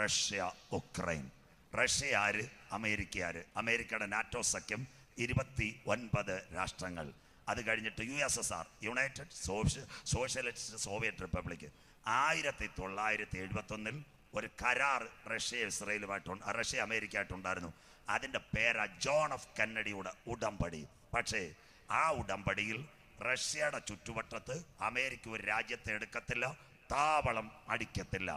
Russia Ukraine. Russia ആര് America ആര് അമേരിക്കയുടെ നാറ്റോ സഖ്യം ഇരുപത്തി ഒൻപത് രാഷ്ട്രങ്ങൾ. അത് കഴിഞ്ഞിട്ട് U S S R United social socialist Soviet republic. ആയിരത്തി തൊള്ളായിരത്തി എഴുപത്തൊന്നിൽ ഒരു കരാർ റഷ്യ ഇസ്രയേലുമായിട്ട് റഷ്യ അമേരിക്ക ആയിട്ടുണ്ടായിരുന്നു അതിന്റെ പേരാ ജോൺ ഓഫ് കന്നഡിയുടെ ഉടമ്പടി. പക്ഷേ ആ ഉടമ്പടിയിൽ റഷ്യയുടെ ചുറ്റുവട്ടത്ത് അമേരിക്ക ഒരു രാജ്യത്തെ എടുക്കത്തില്ല താവളം അടിക്കത്തില്ല.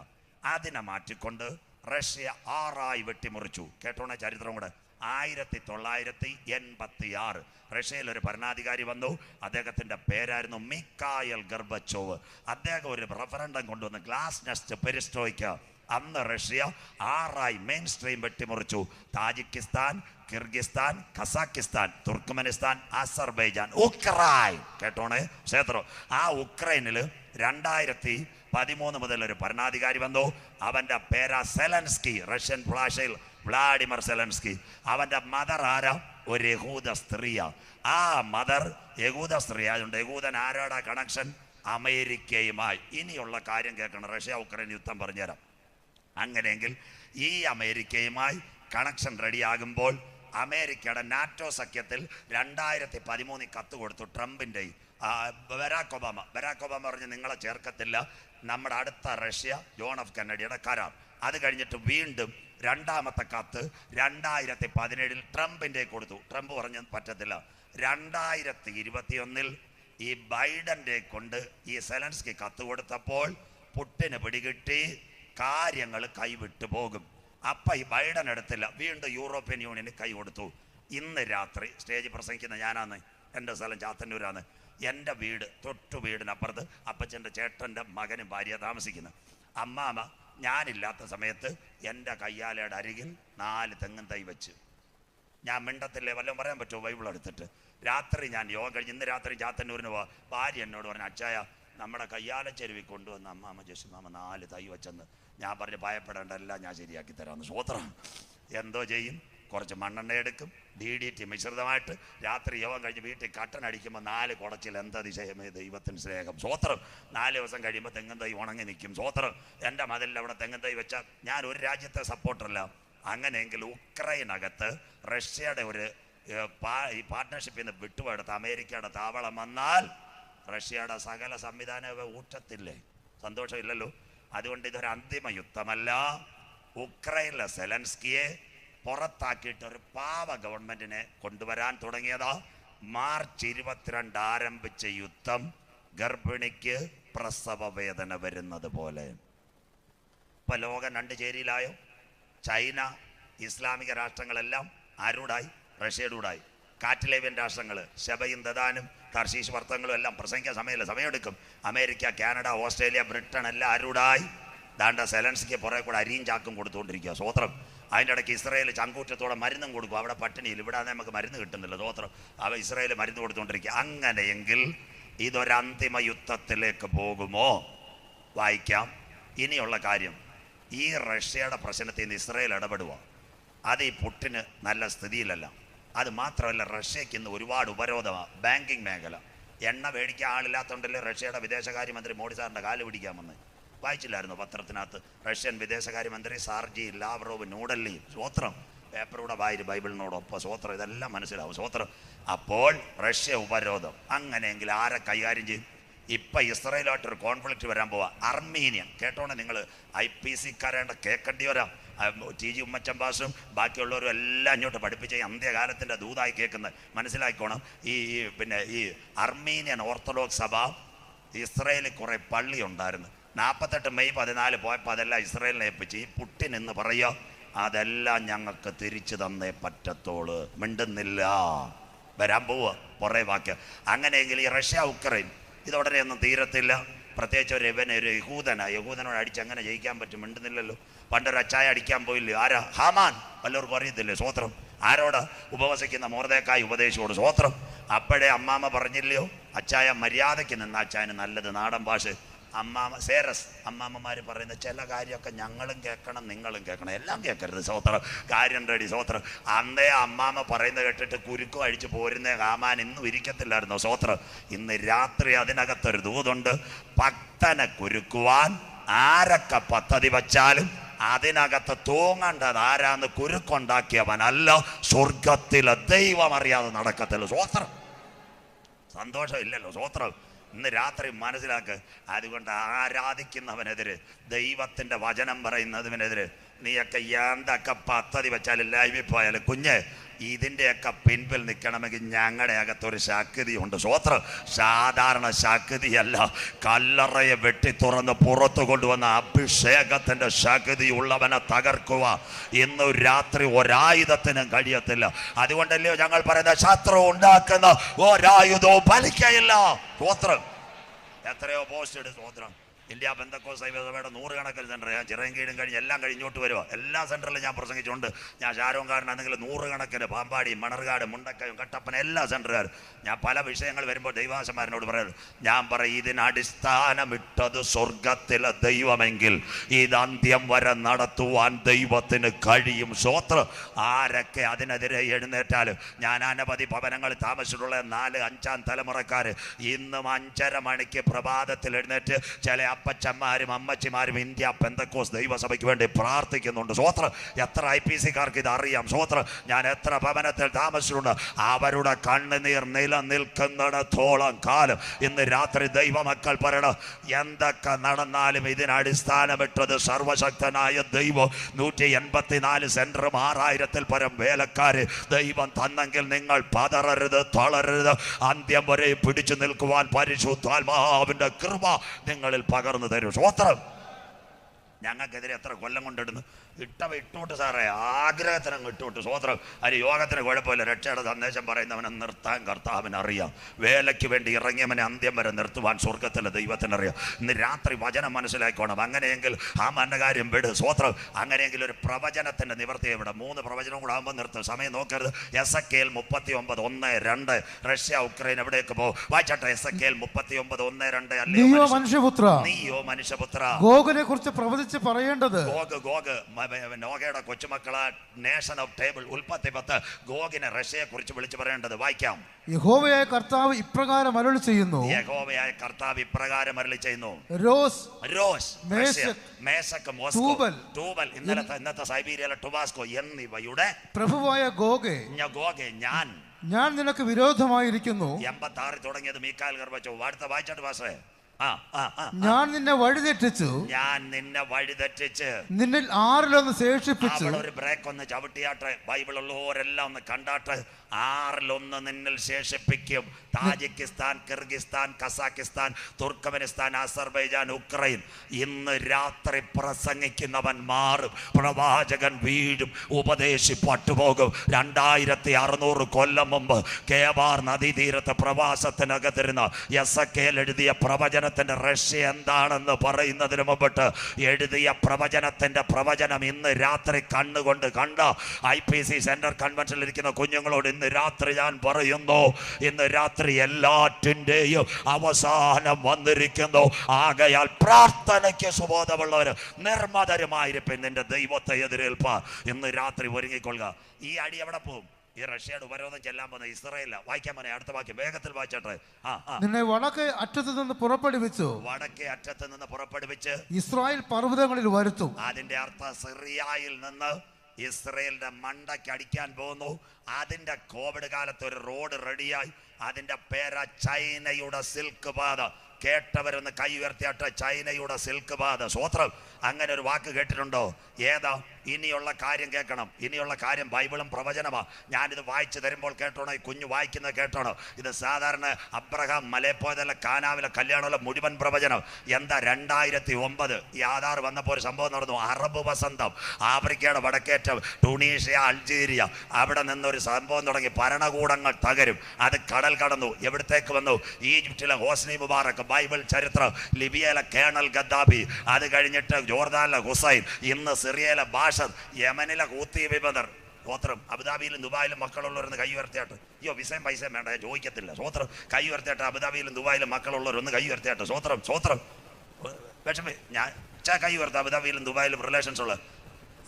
അതിനെ മാറ്റിക്കൊണ്ട് റഷ്യ ആറായി വെട്ടിമുറിച്ചു. കേട്ടോണ ചരിത്രം കൂടെ? ആയിരത്തി തൊള്ളായിരത്തി എൺപത്തി ആറ് റഷ്യയിൽ ഒരു ഭരണാധികാരി വന്നു. അദ്ദേഹത്തിന്റെ പേരായിരുന്നു മിക്കായൽ ഗർബച്ചോവ്. അദ്ദേഹം ഒരു റഫറൻഡം കൊണ്ടുവന്ന് ഗ്ലാസ് നെസ്റ്റ് അന്ന് റഷ്യ ആറായി mainstream വെട്ടിമുറിച്ചു. Tajikistan Kyrgyzstan Kazakhstan Turkmenistan Azerbaijan Ukraine. കേട്ടോണേ? ക്ഷേത്രം. ആ ഉക്രൈനിൽ രണ്ടായിരത്തി പതിമൂന്ന് മുതൽ ഒരു ഭരണാധികാരി വന്നു. അവന്റെ പേരാ സെലൻസ്കി റഷ്യൻ ഭാഷയിൽ വ്ളാഡിമർ സെലൻസ്കി. അവന്റെ മദർ ആരാ? ഒരു യഹൂദ സ്ത്രീയാ. ആ മദർ യഹൂദ സ്ത്രീ ആയതുകൊണ്ട് യഹൂദൻ ആരോടാ കണക്ഷൻ അമേരിക്കയുമായി. ഇനിയുള്ള കാര്യം കേൾക്കണം. റഷ്യ ഉക്രൈൻ യുദ്ധം പറഞ്ഞുതരാം. അങ്ങനെയെങ്കിൽ ഈ അമേരിക്കയുമായി കണക്ഷൻ റെഡിയാകുമ്പോൾ അമേരിക്കയുടെ നാറ്റോ സഖ്യത്തിൽ രണ്ടായിരത്തി പതിമൂന്നിൽ കത്ത് കൊടുത്തു ട്രംപിന്റെ ബരാക് ഒബാമ. ബരാക് ഒബാമ പറഞ്ഞ് നിങ്ങളെ ചേർക്കത്തില്ല. നമ്മുടെ അടുത്ത റഷ്യ ജോൺ ഓഫ് കന്നഡിയുടെ കരാർ. അത് കഴിഞ്ഞിട്ട് വീണ്ടും രണ്ടാമത്തെ കത്ത് രണ്ടായിരത്തി പതിനേഴിൽ ട്രംപിന്റെ കൊടുത്തു. ട്രംപ് പറഞ്ഞ പറ്റത്തില്ല. രണ്ടായിരത്തി ഇരുപത്തിയൊന്നിൽ ഈ ബൈഡന്റെ കൊണ്ട് ഈ സെലൻസ്കി കത്ത് കൊടുത്തപ്പോൾ പുട്ടിന് പിടികിട്ടി കാര്യങ്ങൾ കൈവിട്ടു പോകും. അപ്പം ഈ ബൈഡൻ എടുത്തില്ല. വീണ്ടും യൂറോപ്യൻ യൂണിയന് കൈ കൊടുത്തു. ഇന്ന് രാത്രി സ്റ്റേജ് പ്രസംഗിക്കുന്ന ഞാനാണ്. എന്റെ സ്ഥലം ചാത്തന്നൂരാണ്. എന്റെ വീട് തൊട്ടു വീടിനപ്പുറത്ത് അപ്പച്ചന്റെ ചേട്ടന്റെ മകനും ഭാര്യ താമസിക്കുന്നു. അമ്മാമ ഞാനില്ലാത്ത സമയത്ത് എന്റെ കയ്യാലയുടെ അരികിൽ നാല് തെങ്ങും തൈ വെച്ച്. ഞാൻ മിണ്ടത്തില്ലേ വല്ലതും പറയാൻ പറ്റുമോ? ബൈബിൾ എടുത്തിട്ട്. രാത്രി ഞാൻ യോഗം കഴിഞ്ഞ് ഇന്ന് രാത്രി ചാത്തന്നൂരിന് പോവാ. ഭാര്യ എന്നോട് പറഞ്ഞു അച്ചായ നമ്മുടെ കയ്യാല ചെരുവി കൊണ്ടുവന്ന അമ്മാമ ജസുമാമ നാല് തൈ വെച്ചെന്ന്. ഞാൻ പറഞ്ഞു ഭയപ്പെടേണ്ട ഞാൻ ശരിയാക്കി തരാമെന്ന് സ്വോത്രം എന്തോ ചെയ്യും. കുറച്ച് മണ്ണെണ്ണ എടുക്കും ഡി ഡി ടി മിശ്രിതമായിട്ട് രാത്രി യോഗം കഴിഞ്ഞ് വീട്ടിൽ കട്ടൻ അടിക്കുമ്പോൾ നാല് കുടച്ചിൽ എന്താ ദിശയമേ ദൈവത്തിന് സ്നേഹം. സ്വോത്രം നാല് ദിവസം കഴിയുമ്പോൾ തെങ്ങും തൈ ഉണങ്ങി നിൽക്കും. സ്വോത്രം എന്റെ മതിലിൽ അവിടെ തെങ്ങും തൈ വെച്ചാൽ ഞാൻ ഒരു രാജ്യത്തെ സപ്പോർട്ടല്ല അങ്ങനെയെങ്കിൽ ഉക്രൈനകത്ത് റഷ്യയുടെ ഒരു ഈ പാർട്ട്ണർഷിപ്പിൽ നിന്ന് വിട്ടുപോയെടുത്ത് അമേരിക്കയുടെ താവളം വന്നാൽ റഷ്യയുടെ സകല സംവിധാനമേ ഊറ്റത്തില്ലേ? സന്തോഷമില്ലല്ലോ. അതുകൊണ്ട് ഇതൊരു അന്തിമ യുദ്ധമല്ല. ഉക്രൈനിലെ സെലൻസ്കിയെ പുറത്താക്കിയിട്ട് ഒരു പാവ ഗവൺമെന്റിനെ കൊണ്ടുവരാൻ തുടങ്ങിയതാ. മാർച്ച് ഇരുപത്തിരണ്ട് ആരംഭിച്ച യുദ്ധം ഗർഭിണിക്ക് പ്രസവ വേദന വരുന്നത് പോലെ. ഇപ്പൊ ലോകം രണ്ട് ചേരിയിലായോ? ചൈന ഇസ്ലാമിക രാഷ്ട്രങ്ങളെല്ലാം ആരോടായി? റഷ്യയുടെ കൂടായി കാറ്റിലേവ്യൻ രാഷ്ട്രങ്ങൾ ശബയും ദദാനും തർശീഷ് വർത്തങ്ങളും എല്ലാം പ്രസംഗിക്കാൻ സമയമില്ല സമയമെടുക്കും. അമേരിക്ക കാനഡ ഓസ്ട്രേലിയ ബ്രിട്ടൻ എല്ലാം ആരോടായി. ദാണ്ട സെലൻസിക്ക് പുറകെ കൂടെ അരിയും ചാക്കും കൊടുത്തുകൊണ്ടിരിക്കുക സ്വോത്രം. അതിന്റെ ഇടയ്ക്ക് ഇസ്രായേൽ ചങ്കൂറ്റത്തോടെ മരുന്നും കൊടുക്കും. അവിടെ പട്ടിണിയിൽ. ഇവിടെ നമുക്ക് മരുന്ന് കിട്ടുന്നില്ല. സ്വോത്രം അവ ഇസ്രായേൽ മരുന്ന് കൊടുത്തുകൊണ്ടിരിക്കുക അങ്ങനെയെങ്കിൽ ഇതൊരന്തിമ യുദ്ധത്തിലേക്ക് പോകുമോ? വായിക്കാം. ഇനിയുള്ള കാര്യം. ഈ റഷ്യയുടെ പ്രശ്നത്തിൽ നിന്ന് ഇസ്രായേൽ ഇടപെടുക അത് ഈ പുട്ടിന് നല്ല സ്ഥിതിയിലല്ല. അത് മാത്രമല്ല റഷ്യയ്ക്ക് ഇന്ന് ഒരുപാട് ഉപരോധമാണ് ബാങ്കിങ് മേഖല. എണ്ണ മേടിക്കാൻ ആളില്ലാത്തതുകൊണ്ടല്ലേ റഷ്യയുടെ വിദേശകാര്യമന്ത്രി മോഡി സാറിന്റെ കാൽ പിടിക്കാൻ വന്ന്. വായിച്ചില്ലായിരുന്നു പത്രത്തിനകത്ത്. റഷ്യൻ വിദേശകാര്യമന്ത്രി സാർജി ലാവ്റോവ് ന്യൂഡൽഹി. സ്വോത്രം. പേപ്പറൂടെ വായിര് ബൈബിളിനോടൊപ്പം. സ്വോത്രം. ഇതെല്ലാം മനസ്സിലാവും. സ്വോത്രം. അപ്പോൾ റഷ്യ ഉപരോധം. അങ്ങനെയെങ്കിൽ ആരെ കൈകാര്യം ചെയ്യും? ഇപ്പൊ ഇസ്രയേലായിട്ടൊരു കോൺഫ്ലിക്റ്റ് വരാൻ പോവാ. അർമീനിയ കേട്ടോണേ നിങ്ങൾ ഐ പി സി കാരേണ്ട കേൾക്കേണ്ടി വരാം ടി ജി ഉമ്മച്ചമ്പാസും ബാക്കിയുള്ളവരും എല്ലാം അങ്ങോട്ട് പഠിപ്പിച്ച അന്ത്യകാലത്തിന്റെ ദൂതായി കേൾക്കുന്നത് മനസ്സിലാക്കിക്കോണം. ഈ പിന്നെ ഈ അർമീനിയൻ ഓർത്തഡോക്സ് സഭ ഇസ്രയേലിൽ കുറേ പള്ളി ഉണ്ടായിരുന്നു. നാൽപ്പത്തെട്ട് മെയ് പതിനാല് പോയപ്പോൾ അതെല്ലാം ഇസ്രയേലിനെ ഏൽപ്പിച്ച് ഈ പുട്ടിൻ എന്ന് പറയുക അതെല്ലാം ഞങ്ങൾക്ക് തിരിച്ചു തന്നേ പറ്റത്തോൾ. മിണ്ടുന്നില്ല. വരാൻ പോവുക. കുറേ വാക്യം അങ്ങനെയെങ്കിൽ ഈ റഷ്യ ഉക്രൈൻ ഇതുടനെ ഒന്നും തീരത്തില്ല. പ്രത്യേകിച്ച് ഒരു ഇവൻ ഒരു യഹൂദനാ. യഹൂദനോട് അടിച്ച് അങ്ങനെ ജയിക്കാൻ പറ്റും. മിണ്ടുന്നില്ലല്ലോ. പണ്ടൊരു അച്ചായ അടിക്കാൻ പോയില്ലേ? ആരാ? ഹാമാൻ. വല്ലവർക്കും അറിയത്തില്ലേ? സ്വോത്രം. ആരോട് ഉപവസിക്കുന്ന മോർദേക്കായ ഉപദേശിച്ചോട് സ്വോത്രം? അപ്പോഴേ അമ്മാമ്മ പറഞ്ഞില്ലയോ? അച്ചായ മര്യാദയ്ക്ക് നിന്ന അച്ചായന് നല്ലത് നാടൻ ഭാഷ. അമ്മാമ സേറസ് അമ്മാമ്മമാർ പറയുന്ന ചില കാര്യമൊക്കെ ഞങ്ങളും കേൾക്കണം നിങ്ങളും കേൾക്കണം. എല്ലാം കേൾക്കരുത് സോത്രം കാര്യം റെഡി സോത്രം അന്നേ അമ്മാമ്മ പറയുന്നത് കേട്ടിട്ട് കുരുക്കും അഴിച്ച് പോരുന്ന കാമാൻ ഇന്നും ഇരിക്കത്തില്ലായിരുന്നോ സോത്രം ഇന്ന് രാത്രി അതിനകത്തൊരു ദൂതുണ്ട്. ഭക്തനെ കുരുക്കുവാൻ ആരൊക്കെ പദ്ധതി വച്ചാലും അതിനകത്ത് തൂങ്ങേണ്ടത് ആരാന്ന് കുരുക്കുണ്ടാക്കിയവനല്ല. സ്വർഗത്തിലെ ദൈവം അറിയാതെ നടക്കത്തില്ല സ്വോത്രം സന്തോഷമില്ലല്ലോ സ്വോത്രം ഇന്ന് രാത്രി മനസ്സിലാക്ക്. അതുകൊണ്ട് ആരാധിക്കുന്നവനെതിരെ ദൈവത്തിന്റെ വചനം പറയുന്നതിനെതിരെ നീയൊക്കെ എന്തൊക്കെ പദ്ധതി വെച്ചാലും ലൈവിൽ പോയാലും കുഞ്ഞ് ഇതിന്റെയൊക്കെ പിൻപിൽ നിൽക്കണമെങ്കിൽ ഞങ്ങളുടെ അകത്തൊരു ശക്തിയുണ്ട്. സ്വോത്രം സാധാരണ ശാക്തിയല്ല. കല്ലറയെ വെട്ടി തുറന്ന് പുറത്തു കൊണ്ടുവന്ന അഭിഷേകത്തിന്റെ ശക്തി ഉള്ളവനെ തകർക്കുക. ഇന്ന് രാത്രി ഒരായുധത്തിനും കഴിയത്തില്ല. അതുകൊണ്ടല്ലയോ ഞങ്ങൾ പറയുന്ന ശത്രു ഉണ്ടാക്കുന്ന ഒരായുധവും ഫലിക്കയില്ല. സ്വോത്രം എത്രയോ പോസ്റ്റ് ഇടും സ്വോത്രം ഇന്ത്യ ബന്ധക്കോ ഐവസഭയുടെ നൂറുകണക്കിന് സെന്റർ ഞാൻ ചിറയൻകീഴും കഴിഞ്ഞ് എല്ലാം കഴിഞ്ഞോട്ട് വരുമോ എല്ലാ സെന്ററിലും ഞാൻ പ്രസംഗിച്ചുകൊണ്ട് ഞാൻ ഷാരോങ്കാരനാണെങ്കിൽ നൂറുകണക്കിന് പാമ്പാടി മണർകാട് മുണ്ടക്കയം കട്ടപ്പന എല്ലാ സെന്ററുകാരും ഞാൻ പല വിഷയങ്ങൾ വരുമ്പോൾ ദൈവാസന്മാരനോട് പറയുന്നത് ഞാൻ പറയും ഇതിന് അടിസ്ഥാനമിട്ടത് സ്വർഗത്തിലെ ദൈവമെങ്കിൽ ഇത് അന്ത്യം വരെ നടത്തുവാൻ ദൈവത്തിന് കഴിയും. സ്വോത്രം. ആരൊക്കെ അതിനെതിരെ എഴുന്നേറ്റാൽ ഞാൻ അനവധി ഭവനങ്ങളിൽ താമസിച്ചിട്ടുള്ള നാല് അഞ്ചാം തലമുറക്കാർ ഇന്നും അഞ്ചര മണിക്ക് പ്രഭാതത്തിൽ എഴുന്നേറ്റ് ചില അപ്പച്ചന്മാരും അമ്മച്ചിമാരും ഇന്ത്യ പെന്തക്കോസ് ദൈവസഭയ്ക്ക് വേണ്ടി പ്രാർത്ഥിക്കുന്നുണ്ട്. സ്വോത്രം എത്ര ഐ പി സിക്കാർക്ക് ഇത് അറിയാം സ്വോത്രം ഞാൻ എത്ര ഭവനത്തിൽ താമസിച്ചിട്ടുണ്ട്. അവരുടെ കണ്ണുനീർ നിലനിൽക്കുന്നിടത്തോളം കാലം ഇന്ന് രാത്രി ദൈവമക്കൾ പറയണം എന്തൊക്കെ നടന്നാലും ഇതിനടിസ്ഥാനമിട്ടത് സർവശക്തനായ ദൈവം. നൂറ്റി എൺപത്തിനാല് സെന്ററും ആറായിരത്തിൽ പരം വേലക്കാർ ദൈവം തന്നെങ്കിൽ നിങ്ങൾ പതറരുത് തളരരുത്. അന്ത്യം വരെ പിടിച്ചു നിൽക്കുവാൻ പരിശുദ്ധാത്മാവിന്റെ കൃപ നിങ്ങളിൽ പകർന്നു തരും. സ്വോത്രം ഞങ്ങൾക്കെതിരെ എത്ര കൊല്ലം കൊണ്ടിടുന്നു. ഇട്ടവ ഇട്ടോട്ട് സാറേ. ആഗ്രഹത്തിന് അങ്ങ് ഇട്ടോട്ട്. സ്വോത്രം അതിന് യോഗത്തിന് കുഴപ്പമില്ല. രക്ഷയുടെ സന്ദേശം പറയുന്നവനെ നിർത്താൻ കർത്താവിന് അറിയാം വേലയ്ക്ക് വേണ്ടി ഇറങ്ങിയവനെ അന്ത്യം വരെ നിർത്തുവാൻ സ്വർഗത്തിലെ ദൈവത്തിന് അറിയാം ഇന്ന് രാത്രി വചനം മനസ്സിലാക്കണം അങ്ങനെയെങ്കിൽ ആ മരണകാര്യം കാര്യം വിട്. സ്വോത്രം അങ്ങനെയെങ്കിൽ ഒരു പ്രവചനത്തിന്റെ നിവർത്തി ഇവിടെ. മൂന്ന് പ്രവചനം കൂടെ ആകുമ്പോൾ നിർത്തും. സമയം നോക്കരുത്. എസ് എ കെയിൽ മുപ്പത്തി ഒമ്പത് ഒന്ന് രണ്ട്. റഷ്യ ഉക്രൈൻ എവിടേക്ക് പോകും? വായിച്ചട്ടെ. എസ് എ കെയിൽ മുപ്പത്തി ഒമ്പത് ഒന്ന് രണ്ട്. അല്ലയോ മനുഷ്യപുത്ര? നീയോ മനുഷ്യപുത്ര? ഗോഗനെ കുറിച്ച് പ്രവചിച്ച് പറയേണ്ടത്? ഗോഗ് ഗോഗ് നോഗയുടെ കൊച്ചുമക്കളെ നേഷൻ ഓഫ് ടേബിൾ ഉൽപ്പത്തി പത്ത് ഗോഗിനെ റഷ്യയെ കുറിച്ച് വിളിച്ചു പറയേണ്ടത്. വായിക്കാം. യഹോവയായ കർത്താവ് ഇപ്രകാരം അരുളി ചെയ്യുന്നു. യഹോവയായ കർത്താവ് ഇപ്രകാരം അരളി ചെയ്യുന്നു. Rosh Rosh Meshech Meshech, Moscow Tubal, Tubal ഇന്നലത്തെ ഇന്നത്തെ സൈബീരിയയിലെ ടുബാസ്കോ എന്നിവയുടെ പ്രഭുവായ ഗോഗെ ഞാൻ ഗോഗെ ഞാൻ. ഞാൻ നിനക്ക് വിരോധമായിരിക്കുന്നു. എൺപത്തി ആറിൽ തുടങ്ങിയത് മീക്കാൽ ഗർഭച്ചു അടുത്ത വായിച്ചോട്ട് പാസേ ആ ആ ആ ഞാൻ നിന്നെ വഴിതെറ്റിച്ചു ഞാൻ നിന്നെ വഴിതെറ്റിച്ച് നിന്നിൽ ആറിലൊന്ന് ശേഷിപ്പിച്ചു. ഒരു ബ്രേക്ക് ഒന്ന് ചവിട്ടിയാട്ടെ. ബൈബിൾ ഉള്ളവരെല്ലാം ഒന്ന് കണ്ടാട്ടെ. ആറിലൊന്ന് നിന്നിൽ ശേഷിപ്പിക്കും. Tajikistan Kyrgyzstan Kazakhstan Turkmenistan Azerbaijan Ukraine. ഇന്ന് രാത്രി പ്രസംഗിക്കുന്നവൻ മാറും. പ്രവാചകൻ വീഴും. ഉപദേശി പട്ടുപോകും രണ്ടായിരത്തി അറുന്നൂറ് കൊല്ലം മുമ്പ് കേവാർ നദീതീരത്ത് പ്രവാസത്തിനകത്തിരുന്ന എസ് എ കെയിൽ എഴുതിയ പ്രവചനത്തിന്റെ റഷ്യ എന്താണെന്ന് പറയുന്നതിന് മുമ്പിട്ട് എഴുതിയ പ്രവചനത്തിന്റെ പ്രവചനം ഇന്ന് രാത്രി കണ്ണുകൊണ്ട് കണ്ട ഐ പി സി സെന്റർ കൺവെൻഷനിൽ ഇരിക്കുന്ന കുഞ്ഞുങ്ങളോട് ഇന്ന് രാത്രി ഞാൻ പറയുന്നു ഇന്ന് രാത്രി എല്ലാറ്റിന്റെയും അവസാനം വന്നിരിക്കുന്നു. ആകയാൽ പ്രാർത്ഥനയ്ക്ക് സുബോധമുള്ളവർ നിർമ്മതരുമായിരിക്കും നിന്റെ ദൈവത്തെ എതിരേൽപ്പാ. ഇന്ന് രാത്രി ഒരുങ്ങിക്കൊള്ളുക. ഈ അടി എവിടെ പോകും? ഈ റഷ്യയുടെ ഉപരോധം ചെല്ലാൻ പോകുന്ന ഇസ്രയേല വായിക്കാൻ പോനെ അടുത്ത വാക്യം. വേഗത്തിൽ വായിച്ചോട്ടെ. നിന്നെ വടക്കേ അറ്റത്ത് നിന്ന് പുറപ്പെടുവിച്ചു. വടക്കേ അറ്റത്ത് നിന്ന് പുറപ്പെടുവിച്ച് ഇസ്രായേൽ പർവതങ്ങളിൽ വരുത്തും. അതിന്റെ അർത്ഥം സിറിയായിൽ നിന്ന് ഇസ്രയേലിന്റെ മണ്ടയ്ക്ക് അടിക്കാൻ പോകുന്നു. അതിന്റെ കോവിഡ് കാലത്ത് ഒരു റോഡ് റെഡിയായി അതിന്റെ പേരാ ചൈനയുടെ സിൽക്ക് പാത. കേട്ടവരൊന്ന് കൈ ഉയർത്തിയാട്ട ചൈനയുടെ സിൽക്ക് പാത. സ്വോത്രം അങ്ങനെ ഒരു വാക്ക് കേട്ടിട്ടുണ്ടോ? ഏതാ? ഇനിയുള്ള കാര്യം കേൾക്കണം. ഇനിയുള്ള കാര്യം ബൈബിളും പ്രവചനമാ. ഞാനിത് വായിച്ചു തരുമ്പോൾ കേട്ടോണോ? ഈ കുഞ്ഞു വായിക്കുന്നത് കേട്ടോണോ? ഇത് സാധാരണ അബ്രഹാം മലയപ്പോയതല്ല കാനാവിലെ കല്യാണമല്ല മുഴുവൻ പ്രവചനം. എന്താ രണ്ടായിരത്തി ഒമ്പത് ആധാർ വന്നപ്പോൾ ഒരു സംഭവം നടന്നു. അറബ് വസന്തം ആഫ്രിക്കയുടെ വടക്കേറ്റം ടുണീഷ്യ അൾജീരിയ. അവിടെ നിന്നൊരു സംഭവം തുടങ്ങി. ഭരണകൂടങ്ങൾ തകരും. അത് കടൽ കടന്നു. എവിടത്തേക്ക് വന്നു? ഈജിപ്തിലെ ഹോസ്നി മുബാറക്ക് ബൈബിൾ ചരിത്രം ലിബിയയിലെ കേണൽ ഗദ്ദാബി അത് കഴിഞ്ഞിട്ട് ജോർദാനിലെ ഹുസൈൻ ഇന്ന് സിറിയയിലെ ബാഷർ യമനിലെ കൂത്തി വിമതർ സ്വോത്രം അബുദാബിയിലും ദുബായിലും മക്കളുള്ളവരൊന്ന് കൈ ഉയർത്തിയാട്ട്. അയ്യോ വിസയും പൈസയും വേണ്ട ഞാൻ ചോദിക്കത്തില്ല. സ്വോത്രം കൈ ഉയർത്തിയാട്ട് അബുദാബിയിലും ദുബായിലും മക്കളുള്ളവരൊന്ന് കൈ ഉയർത്തിയാട്ട്. സ്വോത്രം സ്വോത്രം വിഷമേ ഞാൻ ചാ കൈ ഉയർത്താം അബുദാബിയിലും ദുബായിലും റിലേഷൻസ് ഉള്ള.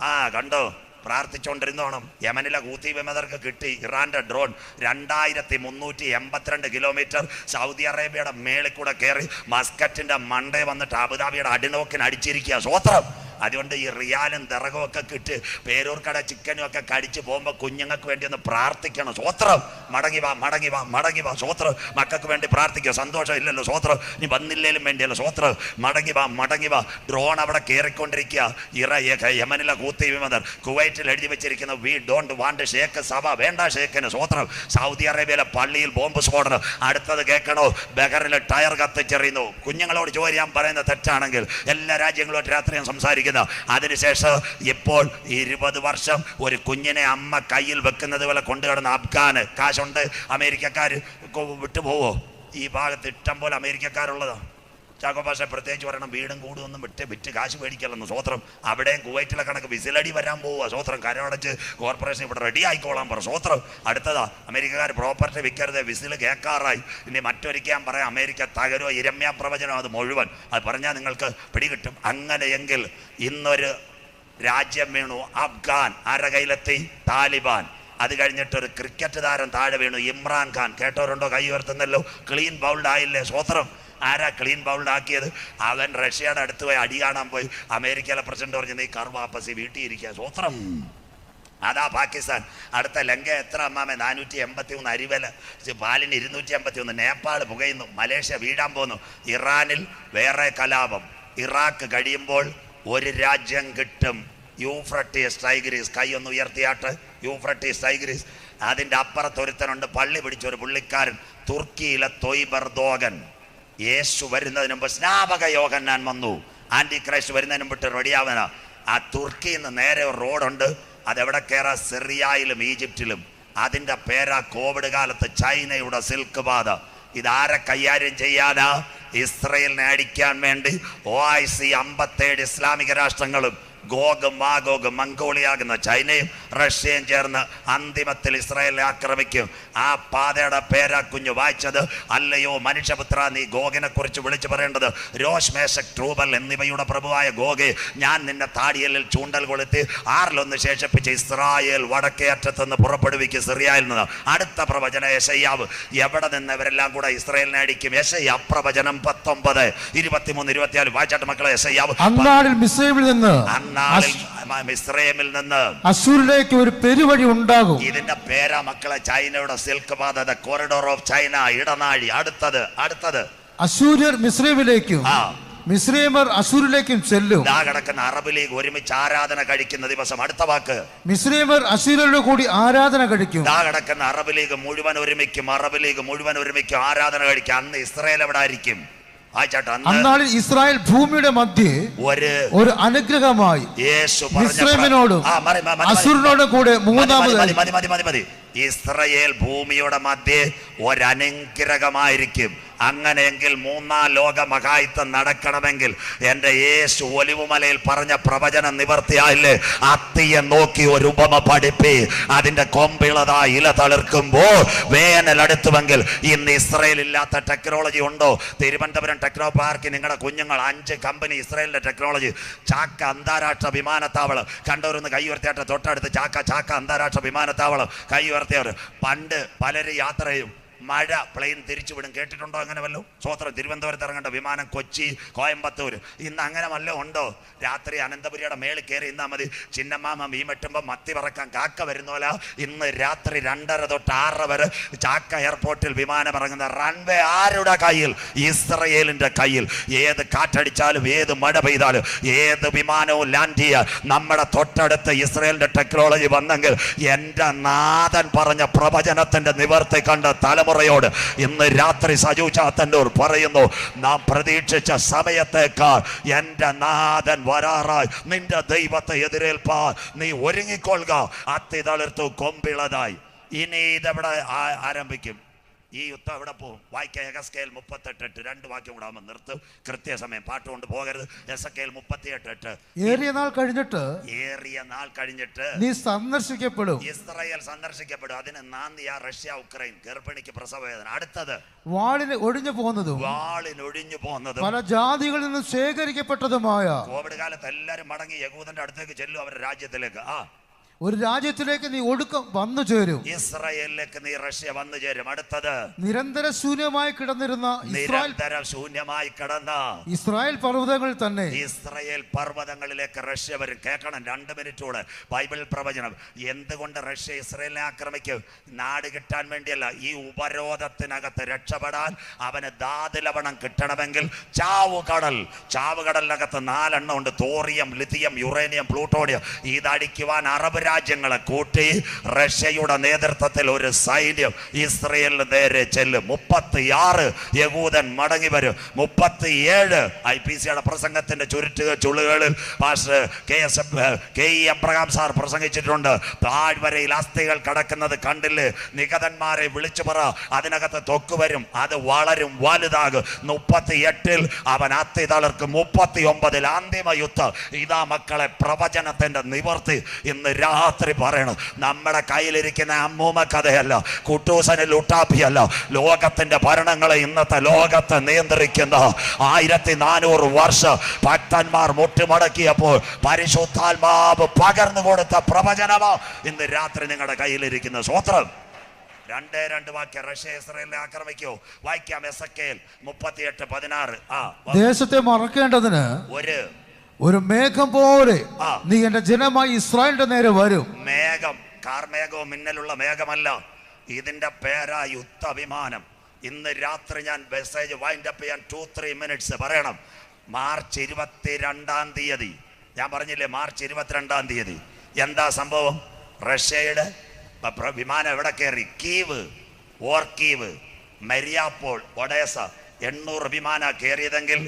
ആ കണ്ടോ? പ്രാർത്ഥിച്ചുകൊണ്ടിരുന്നോണം. യമനിലെ ഹൂത്തി വിമതർക്ക് കിട്ടി. ഇറാന്റെ ഡ്രോൺ രണ്ടായിരത്തി മുന്നൂറ്റി എൺപത്തിരണ്ട് കിലോമീറ്റർ. സൗദി അറേബ്യയുടെ മേളിൽ കൂടെ കയറി മസ്കറ്റിന്റെ മണ്ടേ വന്നിട്ട് അബുദാബിയുടെ അടിനോക്കിന് അടിച്ചിരിക്കുക സ്വോത്രം അതുകൊണ്ട് ഈ റിയാലും തിറകും ഒക്കെ കിട്ട് പേരൂർക്കട ചിക്കനും ഒക്കെ കടിച്ച് പോകുമ്പോൾ കുഞ്ഞുങ്ങൾക്ക് വേണ്ടി ഒന്ന് പ്രാർത്ഥിക്കണം. സ്വോത്രം മടങ്ങി വാ മടങ്ങി വാ മടങ്ങി വാ സ്വോത്രം മക്കൾക്ക് വേണ്ടി പ്രാർത്ഥിക്കുക. സന്തോഷം ഇല്ലല്ലോ സ്വോത്രം നീ വന്നില്ലേലും വേണ്ടിയല്ലോ സ്വോത്രം മടങ്ങി വാ മടങ്ങി വാ. ഡ്രോൺ അവിടെ കയറിക്കൊണ്ടിരിക്കുക ഇറ യമനിലെ കൂത്തി വിമതർ. കുവൈറ്റിൽ എഴുതി വെച്ചിരിക്കുന്ന വി ഡോണ്ട് വാണ്ട് ഷേക്ക് സഭ വേണ്ട ഷേക്കിന് സ്വോത്രം സൗദി അറേബ്യയിലെ പള്ളിയിൽ ബോംബ് സ്ഫോടനം. അടുത്തത് കേൾക്കണോ? ബഹറിൽ ടയർ കത്തിച്ചെറിയുന്നു. കുഞ്ഞുങ്ങളോട് ജോലി ഞാൻ പറയുന്നത് തെറ്റാണെങ്കിൽ എല്ലാ രാജ്യങ്ങളോട് ഞാൻ സംസാരിക്കുന്ന അതിനുശേഷം ഇപ്പോൾ ഇരുപത് വർഷം ഒരു കുഞ്ഞിനെ അമ്മ കയ്യിൽ വെക്കുന്നത് പോലെ കൊണ്ടുകിടന്ന അഫ്ഗാന്. കാശുണ്ട്. അമേരിക്കക്കാർ വിട്ടുപോവോ? ഈ ഭാഗത്ത് ഇഷ്ടം പോലെ അമേരിക്കക്കാരുള്ളതാണ് ചാക്കോ ഭാഷ പ്രത്യേകിച്ച് പറയണം വീടും കൂടും ഒന്നും വിട്ട് വിറ്റ് കാശ് മേടിക്കലെന്ന് സ്വോത്രം അവിടെയും കുവൈറ്റിലെ കണക്ക് വിസിലടി വരാൻ പോവുക സ്വോത്രം കരമടച്ച് കോർപ്പറേഷൻ ഇവിടെ റെഡി ആയിക്കോളാൻ പറ സ്വോത്രം അടുത്തതാ അമേരിക്കക്കാർ പ്രോപ്പർട്ടി വിൽക്കരുത് വിസിൽ കേൾക്കാറായി. ഇനി മറ്റൊരിക്കാൻ പറയാം അമേരിക്ക തകരോ ഇരമ്യാ പ്രവചനം അത് മുഴുവൻ. അത് പറഞ്ഞാൽ നിങ്ങൾക്ക് പിടികിട്ടും. അങ്ങനെയെങ്കിൽ ഇന്നൊരു രാജ്യം വീണു അഫ്ഗാൻ ആരുടെ താലിബാൻ. അത് കഴിഞ്ഞിട്ട് ഒരു ക്രിക്കറ്റ് താരം താഴെ വീണു ഇമ്രാൻ ഖാൻ. കേട്ടവരുണ്ടോ? കൈ ഉയർത്തുന്നല്ലോ. ക്ലീൻ ബൗൾഡ് ആയില്ലേ സ്വോത്രം ആരാ ക്ലീൻ ബൗൾഡ് ആക്കിയത്? അവൻ റഷ്യയുടെ അടുത്ത് പോയി അടി കാണാൻ പോയി. അമേരിക്കയിലെ പ്രസിഡന്റ് പറഞ്ഞു നീ കർവാപ്പസി വീട്ടിൽ ഇരിക്കുക സ്വോത്രം. അതാ പാകിസ്ഥാൻ. അടുത്ത ലങ്ക എത്ര അമ്മാമ? നാനൂറ്റി എൺപത്തി മൂന്ന് അരിവല പാലിന് ഇരുന്നൂറ്റി എൺപത്തി ഒന്ന് നേപ്പാൾ പുകയുന്നു മലേഷ്യ വീഴാൻ പോകുന്നു ഇറാനിൽ വേറെ കലാപം. ഇറാഖ് കഴിയുമ്പോൾ ഒരു രാജ്യം കിട്ടും. Euphrates Tigris. കൈ ഒന്ന് ഉയർത്തിയാട്ട്. യൂഫ്രട്ടീസ് ടൈഗ്രീസ്. അതിന്റെ അപ്പുറത്തൊരുത്തനുണ്ട് പള്ളി പിടിച്ചൊരു പുള്ളിക്കാരൻ. തുർക്കിയിലെ തൊയ്ബർദോഗൻ. യേശു വരുന്നതിന് മുമ്പ് സ്നാപക യോഹന്നാൻ വന്നു. ആന്റി ക്രൈസ്റ്റ് വരുന്നതിന് മുമ്പിട്ട് റെഡിയാവുന്ന ആ തുർക്കിയിൽ നിന്ന് നേരെ ഒരു റോഡുണ്ട്. അതെവിടെ കയറാ സിറിയയിലും ഈജിപ്റ്റിലും അതിന്റെ പേരാ കോവിഡ് കാലത്ത് ചൈനയുടെ സിൽക്ക് പാത ഇതാരെ കൈകാര്യം ചെയ്യാനാ? ഇസ്രയേലിനെ അടിക്കാൻ വേണ്ടി ഒ ഐ സി അമ്പത്തേഴ് ഇസ്ലാമിക രാഷ്ട്രങ്ങളും ഗോഗും മാഗോഗും മംഗോളിയാകുന്ന ചൈനയും റഷ്യയും ചേർന്ന് അന്തിമത്തിൽ ഇസ്രായേലിനെ ആക്രമിക്കും. ആ പാതയുടെ പേരാ കുഞ്ഞു വായിച്ചത് അല്ലയോ മനുഷ്യപുത്ര നീ ഗോഗിനെ കുറിച്ച് വിളിച്ചു പറയേണ്ടത്. രോഷ് മേശക് ട്രൂബൽ എന്നിവയുടെ പ്രഭുവായ ഗോഗെ ഞാൻ നിന്നെ താടിയലിൽ ചൂണ്ടൽ കൊളുത്തി ആറിലൊന്ന് ശേഷിപ്പിച്ച് ഇസ്രായേൽ വടക്കേ അറ്റത്തുനിന്ന് പുറപ്പെടുവിക്കും സിറിയയിൽ നിന്ന്. അടുത്ത പ്രവചന യശയ്യാവ്. എവിടെ നിന്ന് ഇവരെല്ലാം കൂടെ ഇസ്രായേലിനെ അടിക്കും? യശയ്യ പ്രവചനം പത്തൊമ്പത് ഇരുപത്തിമൂന്ന് ഇരുപത്തിനാല്. വായിച്ചാട്ട് മക്കളെ യശയ്യാവ്. അന്നാളിൽ മിസ്രൈമിൽ നിന്ന് മിസ്രൈമിൽ നിന്ന് അസൂരിലേക്ക് ഒരു പെരുവഴി ഉണ്ടാകും. ഇതിന്റെ പേരാ മക്കളെ ചൈനയുടെ സിൽക്ക് പാത ദ കോറിഡോർ ഓഫ് ചൈന ഇടനാഴി അടുത്തത് അടുത്തത്. അസൂര്യർ മിശ്രമിലേക്കും ആ. മിസ്രൈമർ അസൂരിലേക്കും ചെല്ലും. ഇതാ കിടക്കുന്ന അറബ് ലീഗ് ഒരുമിച്ച് ആരാധന കഴിക്കുന്ന ദിവസം അടുത്ത വാക്ക്. മിശ്രീമർ അസൂര്യരോട് കൂടി ആരാധന കഴിക്കും. ഇതാ കിടക്കുന്ന അറബ് ലീഗ് മുഴുവൻ ഒരുമിക്കും അറബ് ലീഗ് മുഴുവൻ ഒരുമിക്കും ആരാധന കഴിക്കും. അന്ന് ഇസ്രയേൽ എവിടെ ആയിരിക്കും? അന്നാളിൽ ഇസ്രായേൽ ഭൂമിയുടെ മധ്യേ ഒരു ഒരു അനുഗ്രഹമായി മതി, അസൂരിനോടും കൂടെ മതി, മതി, മൂന്നാമത് ഇസ്രയേൽ ഭൂമിയുടെ മധ്യേ ഒരനുഗ്രഹമായിരിക്കും. അങ്ങനെയെങ്കിൽ മൂന്നാം ലോക മഹായുദ്ധം നടക്കണമെങ്കിൽ എന്റെ യേശു ഒലിവുമലയിൽ പറഞ്ഞ പ്രവചനം നിവർത്തിയായില്ലേ? അത്തിയെ നോക്കി ഒരു ഉപമ പഠിപ്പി. അതിന്റെ കൊമ്പിളതാ ഇല തളിർക്കുമ്പോൾ വേനൽ അടുത്തുവെങ്കിൽ ഇന്ന് ഇസ്രയേൽ ഇല്ലാത്ത ടെക്നോളജി ഉണ്ടോ? തിരുവനന്തപുരം ടെക്നോ പാർക്കിൽ നിങ്ങളുടെ കുഞ്ഞുങ്ങൾ അഞ്ച് കമ്പനി ഇസ്രയേലിന്റെ ടെക്നോളജി. ചാക്ക അന്താരാഷ്ട്ര വിമാനത്താവളം. കണ്ടവരൊന്ന് കൈ ഉയർത്തിയാട്ട തൊട്ടടുത്ത് ചാക്ക ചാക്ക അന്താരാഷ്ട്ര വിമാനത്താവളം. കൈ ഉയർത്തിയവർ പണ്ട് പലരും യാത്ര ചെയ്യും മഴ പ്ലെയിൻ തിരിച്ചുവിടും കേട്ടിട്ടുണ്ടോ അങ്ങനെ വല്ലോ സ്വോത്രം തിരുവനന്തപുരത്ത് ഇറങ്ങേണ്ട വിമാനം കൊച്ചി കോയമ്പത്തൂർ. ഇന്ന് അങ്ങനെ വല്ലോ ഉണ്ടോ? രാത്രി അനന്തപുരിയുടെ മേളിൽ കയറി ഇന്നാ മതി. ചിന്നമ്മാമ മീൻ മത്തി പറക്കാൻ കാക്ക വരുന്നോല ഇന്ന് രാത്രി രണ്ടര തൊട്ട് ആറര വരെ ചാക്ക എയർപോർട്ടിൽ വിമാനം ഇറങ്ങുന്ന റൺവേ ആരുടെ കയ്യിൽ? ഇസ്രയേലിന്റെ കയ്യിൽ. ഏത് കാറ്റടിച്ചാലും ഏത് മഴ പെയ്താലും ഏത് വിമാനവും ലാൻഡ് ചെയ്യാൻ നമ്മുടെ തൊട്ടടുത്ത് ഇസ്രയേലിന്റെ ടെക്നോളജി വന്നെങ്കിൽ എന്റെ നാഥൻ പറഞ്ഞ പ്രവചനത്തിന്റെ നിവർത്തി കണ്ട തലമുറയോട് ഇന്ന് രാത്രി സജു ചാത്തന്നൂർ പറയുന്നു നാം പ്രതീക്ഷിച്ച സമയത്തേക്കാൾ എന്റെ നാഥൻ വരാറായി. നിന്റെ ദൈവത്തെ എതിരേൽപ്പാ. നീ ഒരുങ്ങിക്കൊള്ളുക. അത്തി തളിർത്തു കൊമ്പിളതായി. ഇനി ഇതെവിടെ ആരംഭിക്കും? ഈ യുദ്ധം എവിടെ പോകും? വായിക്കാൻ എഗസ്കേൽ മുപ്പത്തെട്ട് എട്ട് രണ്ട് വാക്യം കൂടെ ആകുമ്പോൾ നിർത്തും. കൃത്യസമയം പാട്ട് കൊണ്ട് പോകരുത്. എസക്കേൽ മുപ്പത്തി എട്ട് എട്ട് ഏറിയ നാൾ കഴിഞ്ഞിട്ട് ഏറിയ നാൾ കഴിഞ്ഞിട്ട് നീ സന്ദർശിക്കപ്പെടും. ഇസ്രായേൽ സന്ദർശിക്കപ്പെടും. അതിന് നാന്ദിയ റഷ്യ ഉക്രൈൻ ഗർഭിണിക്ക് പ്രസവവേദന. അടുത്തത് വാളിന് ഒഴിഞ്ഞു പോകുന്നതും വാളിനൊഴിഞ്ഞു പോകുന്നതും പല ജാതികളിൽ നിന്നും ശേഖരിക്കപ്പെട്ടതുമായ കോവിഡ് കാലത്ത് എല്ലാവരും മടങ്ങി യകൂദന്റെ അടുത്തേക്ക് ചെല്ലും അവരുടെ രാജ്യത്തിലേക്ക്. ആ ഒരു രാജ്യത്തിലേക്ക് നീ ഒടുക്കം വന്നു ചേരും. ഇസ്രായേലിലേക്ക് നീ റഷ്യ വന്നു ചേരും. അടുത്തത്. നിരന്തര ശൂന്യമായി കിടന്നിരുന്ന നിരന്തരം ശൂന്യമായി കിടന്ന. ഇസ്രായേൽ പർവതങ്ങൾ തന്നെ. ഇസ്രായേൽ പർവതങ്ങളിലേക്ക് റഷ്യ വരും. കേൾക്കണം രണ്ട് മിനിറ്റൂടെ ബൈബിൾ പ്രവചനം. എന്തുകൊണ്ട് റഷ്യ ഇസ്രയേലിനെ ആക്രമിക്കും? നാട് കിട്ടാൻ വേണ്ടിയല്ല. ഈ ഉപരോധത്തിനകത്ത് രക്ഷപ്പെടാൻ അവന് ദാതിലവണം കിട്ടണമെങ്കിൽ ചാവുകടൽ ചാവുകടലിനകത്ത് നാലെണ്ണം ഉണ്ട്. Thorium lithium uranium plutonium. ഇതടിക്കുവാൻ Arab രാജ്യങ്ങളെ കൂട്ടി റഷ്യയുടെ നേതൃത്വത്തിൽ ഒരു സൈന്യം ഇസ്രയേലിന് നേരെ ചെല്ലും. മുപ്പത്തിയാറ് യഹൂദൻ മടങ്ങി വരും. മുപ്പത്തിയേഴ് ഐ പി സിയുടെ പ്രസംഗത്തിന്റെ ചുരുട്ടുക ചുളുകളിൽ pastor K S K E Abraham sir പ്രസംഗിച്ചിട്ടുണ്ട്. താഴ്വരയിൽ അസ്ഥികൾ കടക്കുന്നത് കണ്ടില്ലേ? നികതന്മാരെ വിളിച്ചു പറ അതിനകത്ത് തൊക്ക് വരും അത് വളരും വലുതാകും. മുപ്പത്തി എട്ടിൽ അവൻ അത്തി തളർക്കും. മുപ്പത്തി ഒമ്പതിൽ അന്തിമ യുദ്ധം. ഇതാ മക്കളെ പ്രവചനത്തിന്റെ നിവർത്തി. ഇന്ന് രാത്രി പറയണം നമ്മുടെ കയ്യിലിരിക്കുന്ന അമ്മൂമ്മ കഥയല്ല കുട്ടൂസന് ലുട്ടാപ്പിയല്ല. ലോകത്തിന്റെ ഭരണങ്ങളെ ഇന്നത്തെ ലോകത്തെ നിയന്ത്രിക്കുന്ന ആയിരത്തി നാനൂറ് വർഷം ഭക്തന്മാർ മുട്ടുമടക്കിയപ്പോൾ പരിശുദ്ധാത്മാവ് പകർന്നു കൊടുത്ത പ്രവചനമോ. ഇന്ന് രാത്രി നിങ്ങളുടെ കയ്യിലിരിക്കുന്ന സ്വത്രം രണ്ടേ രണ്ട് വാക്യം റഷ്യ ഇസ്രയേലിനെ ആക്രമിക്കോ. വായിക്കാം എസ് എ കെൽ മുപ്പത്തിയെട്ട് പതിനാറ്. ആ ദേശത്തെ മറക്കേണ്ടതിന് ഒരു ഒരു മേഘം പോലെ നീ എന്റെ ജനമായി ഇസ്രായേലിന്റെ നേരെ വരും. മേഘം കാർമേഘവും മിന്നലുള്ള മേഘമല്ല. ഇതിന്റെ പേരാ യുദ്ധവിമാനം. ഇന്ന് രാത്രി ഞാൻ മെസ്സേജ് വൈൻഡ് അപ്പ് ചെയ്യാൻ ടു ത്രീ മിനിറ്റ്സ് പറയണം. മാർച്ച് ഇരുപത്തിരണ്ടാം തീയതി. ഞാൻ പറഞ്ഞില്ലേ മാർച്ച് ഇരുപത്തിരണ്ടാം തീയതി. എന്താ സംഭവം? റഷ്യയുടെ വിമാനം എവിടെ കയറി? Kyiv or Kyiv Mariupol Odesa. എണ്ണൂറ് വിമാന കയറിയതെങ്കിൽ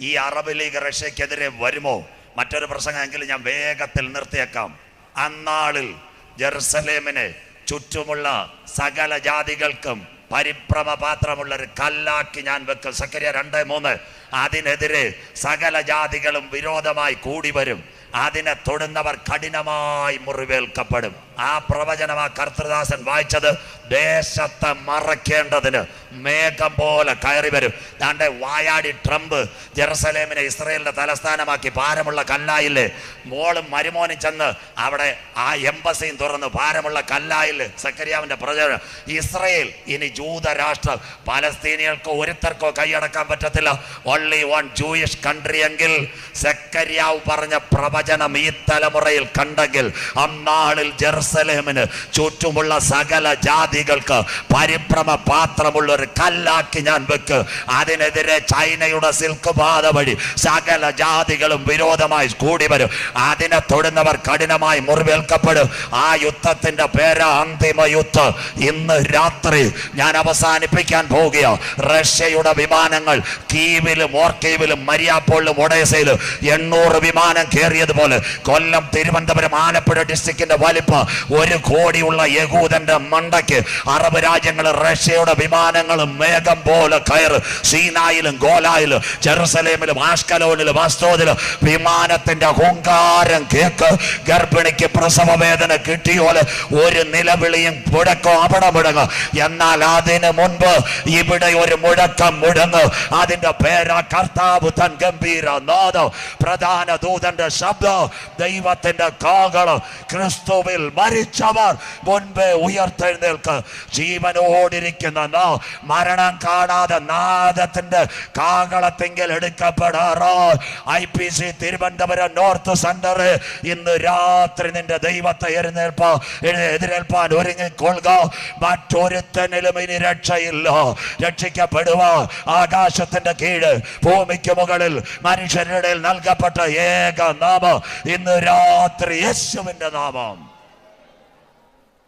ഈ അറബ് ലീഗ് റഷ്യക്കെതിരെ വരുമോ? മറ്റൊരു പ്രസംഗമെങ്കിലും ഞാൻ വേഗത്തിൽ നിർത്തിയേക്കാം. അന്നാളിൽ ജെറുസലേമിനെ ചുറ്റുമുള്ള സകല ജാതികൾക്കും പരിഭ്രമ പാത്രമുള്ള ഒരു കല്ലാക്കി ഞാൻ വെക്കും. സക്കരിയ രണ്ട് മൂന്ന്. അതിനെതിരെ സകല ജാതികളും വിരോധമായി കൂടി വരും അതിനെ തൊടുന്നവർ കഠിനമായി മുറിവേൽക്കപ്പെടും. ആ പ്രവചനം ആ കർത്തൃദാസൻ വായിച്ചത് ദേശത്തെ മറയ്ക്കേണ്ടതിന് മേഘം പോലെ കയറി വരും. ദാണ്ടെ വായാടി ട്രംപ് ജെറുസലേമിനെ ഇസ്രയേലിന്റെ തലസ്ഥാനമാക്കി ഭാരമുള്ള കല്ലായില്ലേ? മോളും മരുമോനും ചെന്ന് അവിടെ ആ എംബസിയും തുറന്ന് ഭാരമുള്ള കല്ലായിൽ സക്കരിയാവിന്റെ പ്രചോദനം. ഇസ്രയേൽ ഇനി ജൂതരാഷ്ട്രം പലസ്തീനികൾക്കോ ഒരുത്തർക്കോ കൈയടക്കാൻ പറ്റത്തില്ല. ഓൺലി വൺ ജൂയിഷ് കൺട്രി എങ്കിൽ സക്കരിയാവ് പറഞ്ഞ പ്രവചനം ഈ തലമുറയിൽ കണ്ടെങ്കിൽ അന്നാളിൽ ജെറുസലേമിന് ചുറ്റുമുള്ള സകല ജാതികൾക്ക് പരിഭ്രമ പാത്രമുള്ള ഒരു കല്ലാക്കി ഞാൻ വെക്ക്. അതിനെതിരെ ചൈനയുടെ സിൽക്ക് പാത വഴി സകല ജാതികളും വിരോധമായി കൂടി വരും. അതിനെ തൊടുന്നവർ കഠിനമായി മുറിവേൽക്കപ്പെടും. ആ യുദ്ധത്തിന്റെ പേര അന്തിമ യുദ്ധം. ഇന്ന് രാത്രി ഞാൻ അവസാനിപ്പിക്കാൻ പോവുകയോ. റഷ്യയുടെ വിമാനങ്ങൾ കീവിലും ഓർക്കീവിലും മരിയാപ്പോളിലും ഒഡേസയിലും എണ്ണൂറ് വിമാനം കയറിയതുപോലെ കൊല്ലം തിരുവനന്തപുരം ആലപ്പുഴ ഡിസ്ട്രിക്റ്റിന്റെ വലിപ്പം ഒരു കോടിയുള്ള യഹൂദന്റെ മണ്ടയ്ക്ക് അറബ് രാജ്യങ്ങൾ റഷ്യയുടെ വിമാനങ്ങളും മേഘം പോലെ കയറ് സീനായിലും ഗോലായിലും ജെറുസലേമിലും ആഷ്കലോനിലും അസ്തോദിലും വിമാനത്തിന്റെ ഹുങ്കാരം കേക്ക്. ഗർഭിണിക്ക് പ്രസവ വേദന കിട്ടിയോലെ ഒരു നിലവിളിയും മുഴക്കോ അവിടെ മുടങ്ങ്. എന്നാൽ അതിന് മുൻപ് ഇവിടെ ഒരു മുഴക്കം മുടങ്ങ്. അതിന്റെ പേരാ കർത്താവ് തൻ ഗംഭീര നാദം. പ്രധാന ദൂതന്റെ ശബ്ദം ദൈവത്തിന്റെ കാകളം ക്രിസ്തുവിൽ മരിച്ചവർ മുൻപ് ഉയർത്തെഴുന്നേൽക്ക്. ജീവനോടിരിക്കുന്ന നാ മരണം കാണാതെ നാദത്തിന്റെ കാകളത്തെങ്കിൽ എടുക്കപ്പെടാറോ. I P C Thiruvananthapuram north centre ഇന്ന് രാത്രി നിന്റെ ദൈവത്തെ എഴുന്നേൽപ്പ. എതിരേൽപ്പാൻ ഒരുങ്ങിക്കൊള്ളുക. മറ്റൊരുത്തനിലും ഇനി രക്ഷയില്ല. രക്ഷിക്കപ്പെടുക ആകാശത്തിന്റെ കീഴ് ഭൂമിക്ക് മുകളിൽ മനുഷ്യരുടെ നൽകപ്പെട്ട ഏക നാമം ഇന്ന് രാത്രി യേശുവിന്റെ നാമം.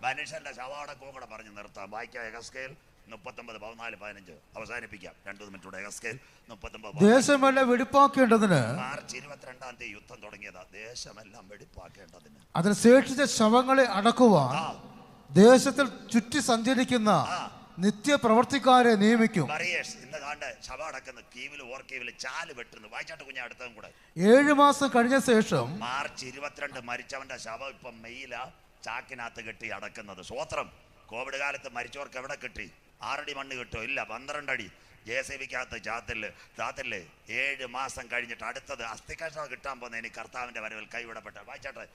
മനുഷ്യന്റെ ശവാടക്കവും കൂടെ പറഞ്ഞു നിർത്താം. വായിക്കാം എഗസ്കേൽ മുപ്പത്തൊമ്പത് പതിനാല് പതിനഞ്ച്. അവസാനിപ്പിക്കാം. രണ്ടു മിനിറ്റൂടെ എഗസ്കേൽ മുപ്പത്തൊമ്പത് ദേശമെല്ലാം വെടിപ്പാക്കേണ്ടതിന്? മാർച്ച് ഇരുപത്തിരണ്ടാം തീയതി യുദ്ധം തുടങ്ങിയതാ. ദേശമെല്ലാം വെടിപ്പാക്കേണ്ടതിന്. അതിന് ശേഷിച്ച ശവങ്ങളെ അടക്കുവാൻ ദേശത്തിൽ ചുറ്റി സഞ്ചരിക്കുന്ന നിത്യ പ്രവർത്തിക്കാരെ നിയമിക്കും. ഏഴു മാസം കഴിഞ്ഞ ശേഷം മാർച്ച് ഇരുപത്തിരണ്ട് മരിച്ചവന്റെ ശവം ഇപ്പം മെയ്യില ചാക്കിനകത്ത് കെട്ടി അടക്കുന്നത്. സ്വോത്രം. കോവിഡ് കാലത്ത് മരിച്ചവർക്ക് എവിടെ കിട്ടി? ആറടി മണ്ണ് കിട്ടോ ഇല്ല. പന്ത്രണ്ടടി. ജെ സി ബിക്കകത്ത് ചാത്തിൽ ചാത്തിൽ ഏഴ് മാസം കഴിഞ്ഞിട്ട് അടുത്തത് അസ്ഥികഷണം കിട്ടാൻ പോകുന്ന ഇനി കർത്താവിന്റെ വരവിൽ കൈവിടപ്പെട്ട വായിച്ചാട്ടെ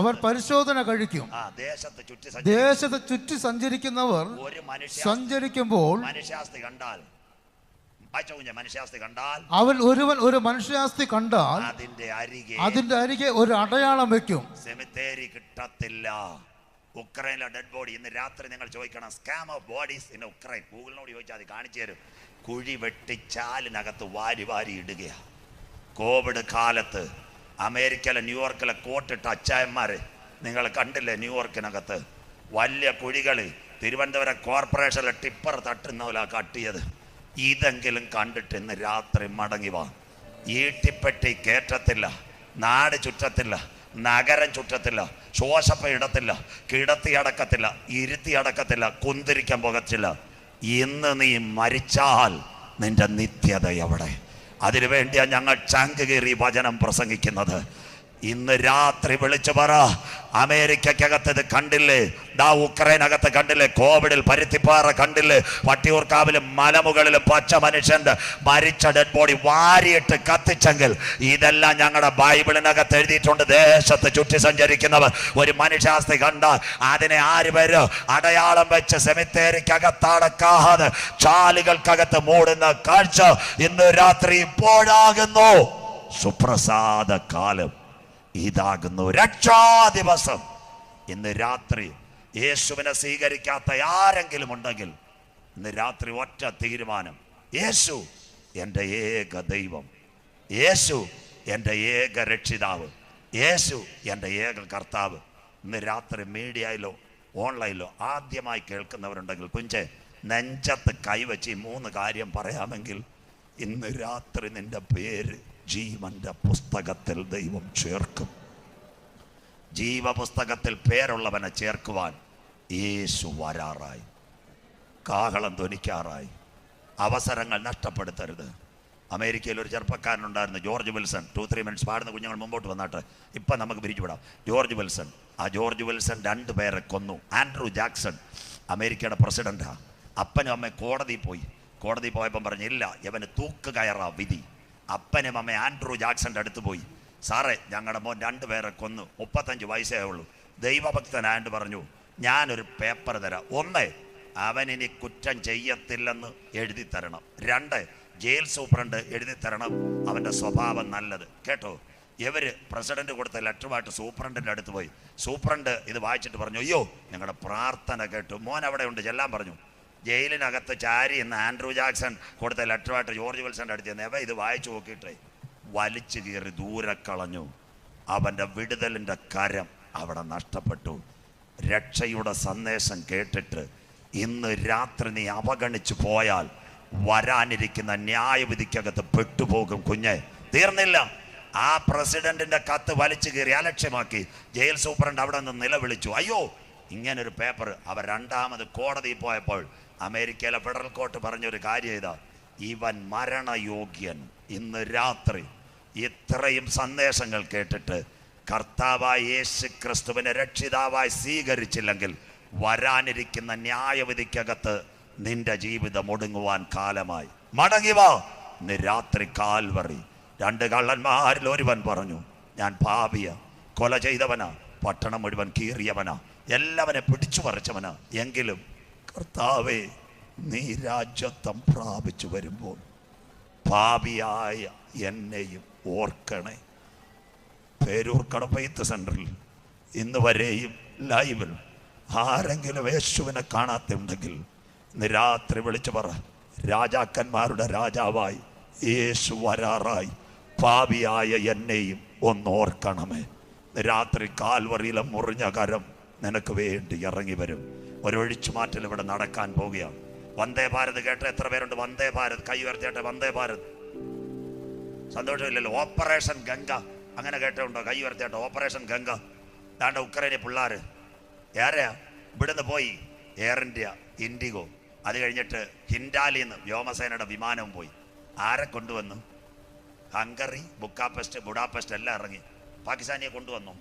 അവർ പരിശോധന കഴിക്കും. ആ ദേശത്ത് ചുറ്റി ദേശത്ത് ചുറ്റി സഞ്ചരിക്കുന്നവർ ഒരു മനുഷ്യ സഞ്ചരിക്കുമ്പോൾ മനുഷ്യാസ്തി കണ്ടാൽ മനുഷ്യാസ്തി കണ്ടാൽ അവൻ ഒരുവൻ ഒരു മനുഷ്യാസ്തി കണ്ടാൽ അതിന്റെ അരികെ അതിന്റെ അരികെ ഒരു അടയാളം വെക്കും. സെമിത്തേരി കിട്ടത്തില്ല. ഉക്രൈനിലെ ഡെഡ് ബോഡി ഇന്ന് രാത്രി നിങ്ങൾ ചോദിക്കണം scam of bodies in Ukraine ഗൂഗിളിനോട് ചോദിച്ചാൽ അത് കാണിച്ചു തരും. കുഴി വെട്ടി ചാലിനകത്ത് വാരി വാരി ഇടുകയാണ് കോവിഡ് കാലത്ത് അമേരിക്കയിലെ ന്യൂയോർക്കിലെ കോട്ടിട്ട അച്ചായന്മാര് നിങ്ങൾ കണ്ടില്ലേ ന്യൂയോർക്കിനകത്ത്? വലിയ കുഴികൾ തിരുവനന്തപുരം കോർപ്പറേഷനിലെ ടിപ്പർ തട്ടുന്ന പോലെ കട്ടിയത് ഇതെങ്കിലും കണ്ടിട്ട് ഇന്ന് രാത്രി മടങ്ങി വാ. ഈട്ടിപ്പെട്ടി കയറ്റത്തില്ല നാട് ചുറ്റത്തില്ല നഗരം ചുറ്റത്തില്ല ശോശപ്പ ഇടത്തില്ല കിടത്തി അടക്കത്തില്ല ഇരുത്തി അടക്കത്തില്ല കുന്തിരിക്കാൻ പോകത്തില്ല. ഇന്ന് നീ മരിച്ചാൽ നിന്റെ നിത്യത എവിടെ? അതിനുവേണ്ടിയാണ് ഞങ്ങൾ ചങ്ക് കീറി വചനം പ്രസംഗിക്കുന്നത്. ഇന്ന് രാത്രി വിളിച്ചു പറ. അമേരിക്കക്കകത്ത് ഇത് കണ്ടില്ലേ? ദാ ഉക്രൈനകത്ത് കണ്ടില്ലേ? കോവിഡിൽ പരുത്തിപ്പാറ കണ്ടില്ലേ? വട്ടിയൂർക്കാവിലും മലമുകളിലും പച്ച മനുഷ്യന്റെ മരിച്ച ഡെഡ് ബോഡി വാരിയിട്ട് കത്തിച്ചെങ്കിൽ ഇതെല്ലാം ഞങ്ങളുടെ ബൈബിളിനകത്ത് എഴുതിയിട്ടുണ്ട്. ദേശത്ത് ചുറ്റി സഞ്ചരിക്കുന്നവർ. ഒരു മനുഷ്യാസ്തി കണ്ട അതിനെ ആര് പേര് അടയാളം വെച്ച് സെമിത്തേരിക്കകത്തടക്കാതെ ചാലുകൾക്കകത്ത് മൂടുന്ന കാഴ്ച ഇന്ന് രാത്രി ഇപ്പോഴാകുന്നു. സുപ്രസാദ കാലം. ഇതാകുന്നു രക്ഷാ ദിവസം ഇന്ന് രാത്രി യേശുവിനെ സ്വീകരിക്കാത്ത ആരെങ്കിലും ഉണ്ടെങ്കിൽ ഇന്ന് രാത്രി ഒറ്റ തീരുമാനം. യേശു എന്റെ ഏക ദൈവം. യേശു എന്റെ ഏക രക്ഷിതാവ്. യേശു എന്റെ ഏക കർത്താവ്. ഇന്ന് രാത്രി മീഡിയയിലോ ഓൺലൈനിലോ ആദ്യമായി കേൾക്കുന്നവരുണ്ടെങ്കിൽ കുഞ്ചെ നെഞ്ചത്ത് കൈവച്ച് ഈ മൂന്ന് കാര്യം പറയാമെങ്കിൽ ഇന്ന് രാത്രി നിന്റെ പേര് ജീവന്റെ പുസ്തകത്തിൽ ദൈവം ചേർക്കും. ജീവപുസ്തകത്തിൽ പേരുള്ളവനെ ചേർക്കുവാൻ യേശു വരാറായി. കാഹളം ധ്വനിക്കാറായി. അവസരങ്ങൾ നഷ്ടപ്പെടുത്തരുത്. അമേരിക്കയിൽ ഒരു ചെറുപ്പക്കാരനുണ്ടായിരുന്നു George Wilson. Two three minutes പാടുന്ന കുഞ്ഞുങ്ങൾ മുമ്പോട്ട് വന്നിട്ട്. ഇപ്പം നമുക്ക് പിരിച്ചുവിടാം. George Wilson. ആ ജോർജ് വിൽസൺ രണ്ട് പേരെ കൊന്നു. ആൻഡ്രൂ ജാക്സൺ അമേരിക്കയുടെ പ്രസിഡന്റാ. അപ്പനും അമ്മയും കോടതി പോയി. കോടതി പോയപ്പം പറഞ്ഞില്ല ഇവന് തൂക്ക് കയറാ വിധി. അപ്പനും അമ്മ ആൻഡ്രൂ ജാക്സന്റെ അടുത്ത് പോയി. സാറേ ഞങ്ങളുടെ മോൻ രണ്ടുപേരെ കൊന്നു. മുപ്പത്തഞ്ച് വയസ്സേ ഉള്ളൂ. ദൈവഭക്തനായിട്ട് പറഞ്ഞു ഞാനൊരു പേപ്പർ തരാം. ഒന്ന് അവൻ ഇനി കുറ്റം ചെയ്യത്തില്ലെന്ന് എഴുതി തരണം. രണ്ട് ജയിൽ സൂപ്രണ്ട് എഴുതി തരണം. അവന്റെ സ്വഭാവം നല്ലത്. കേട്ടോ? ഇവർ പ്രസിഡന്റ് കൊടുത്ത ലെറ്ററുമായിട്ട് സൂപ്രണ്ടിന്റെ അടുത്ത് പോയി. സൂപ്രണ്ട് ഇത് വായിച്ചിട്ട് പറഞ്ഞു അയ്യോ ഞങ്ങളുടെ പ്രാർത്ഥന കേട്ടു. മോൻ അവിടെ ഉണ്ട്. ചെല്ലാൻ പറഞ്ഞു. ജയിലിനകത്ത് ചാരി എന്ന് ആൻഡ്രൂ ജാക്സൺ കൊടുത്ത ലെറ്ററുമായിട്ട് ജോർജ് വിൽസന്റെ അടുത്ത് ചെന്ന് ഇത് വായിച്ചു നോക്കിയിട്ടേ. വലിച്ചു കീറി ദൂരെ കളഞ്ഞു. അവന്റെ വിടുതലിന്റെ കരം അവിടെ നഷ്ടപ്പെട്ടു. രക്ഷയുടെ സന്ദേശം കേട്ടിട്ട് ഇന്ന് രാത്രി നീ അവഗണിച്ചു പോയാൽ വരാനിരിക്കുന്ന ന്യായവിധിക്കകത്ത് പെട്ടുപോകും കുഞ്ഞെ. തീർന്നില്ല. ആ പ്രസിഡന്റിന്റെ കത്ത് വലിച്ചു കീറി അലക്ഷ്യമാക്കി ജയിൽ സൂപ്രണ്ട് അവിടെ നിന്ന് നിലവിളിച്ചു. അയ്യോ ഇങ്ങനൊരു പേപ്പർ. അവർ രണ്ടാമത് കോടതിയിൽ പോയപ്പോൾ അമേരിക്കയിലെ ഫെഡറൽ കോർട്ട് പറഞ്ഞൊരു കാര്യം ഇതാ. ഇവൻ മരണയോഗ്യൻ. ഇന്ന് രാത്രി ഇത്രയും സന്ദേശങ്ങൾ കേട്ടിട്ട് കർത്താവായ യേശു ക്രിസ്തുവിനെ രക്ഷിതാവായി സ്വീകരിച്ചില്ലെങ്കിൽ വരാനിരിക്കുന്ന ന്യായവിധിക്കകത്ത് നിന്റെ ജീവിതം ഒടുങ്ങുവാൻ കാലമായി. മടങ്ങി വാ. രാത്രി കാൽവറി. രണ്ട് കള്ളന്മാരിൽ ഒരുവൻ പറഞ്ഞു ഞാൻ പാപിയ. കൊല ചെയ്തവനാ. പട്ടണം മുഴുവൻ കീറിയവനാ. എല്ലാവനെ പിടിച്ചു പറിച്ചവനാ എങ്കിലും കർത്താവേ നീ രാജ്യത്വം പ്രാപിച്ചു വരുമ്പോൾ പാപിയായ എന്നെയും ഓർക്കണേ. പേരൂർ കടപ്പയത്ത് സെന്ററിൽ ഇന്ന് വരെയും ലൈവിൽ ആരെങ്കിലും യേശുവിനെ കാണാത്തുണ്ടെങ്കിൽ ഇന്ന് രാത്രി വിളിച്ചു പറ രാജാക്കന്മാരുടെ രാജാവായി യേശു വരാറായി. പാപിയായ എന്നെയും ഒന്ന് ഓർക്കണമേ. രാത്രി കാൽവറിയിലെ മുറിഞ്ഞ കരം നിനക്ക് വേണ്ടി ഇറങ്ങി വരും. ഒരൊഴിച്ചു മാറ്റൽ ഇവിടെ നടക്കാൻ പോവുകയാണ്. വന്ദേ ഭാരത് കേട്ട എത്ര പേരുണ്ട്? വന്ദേ ഭാരത് കൈ ഉയർത്തിയാട്ടെ വന്ദേ ഭാരത്. സന്തോഷമില്ലല്ലോ. ഓപ്പറേഷൻ ഗംഗ. അങ്ങനെ കേട്ടുണ്ടോ കൈ ഉയർത്തിയാട്ടോ ഓപ്പറേഷൻ ഗംഗ. ദാണ്ട ഉക്രൈനി പിള്ളാർ. ഏറെയാ ഇവിടുന്ന് പോയി. Air India IndiGo. അത് കഴിഞ്ഞിട്ട് ഹിൻഡാലിന്ന് വ്യോമസേനയുടെ വിമാനവും പോയി. ആരെ കൊണ്ടുവന്നു? ഹംഗറി ബുക്കാപെസ്റ്റ് ബുഡാപ്പസ്റ്റ് എല്ലാം ഇറങ്ങി. പാകിസ്ഥാനിയെ കൊണ്ടുവന്നു.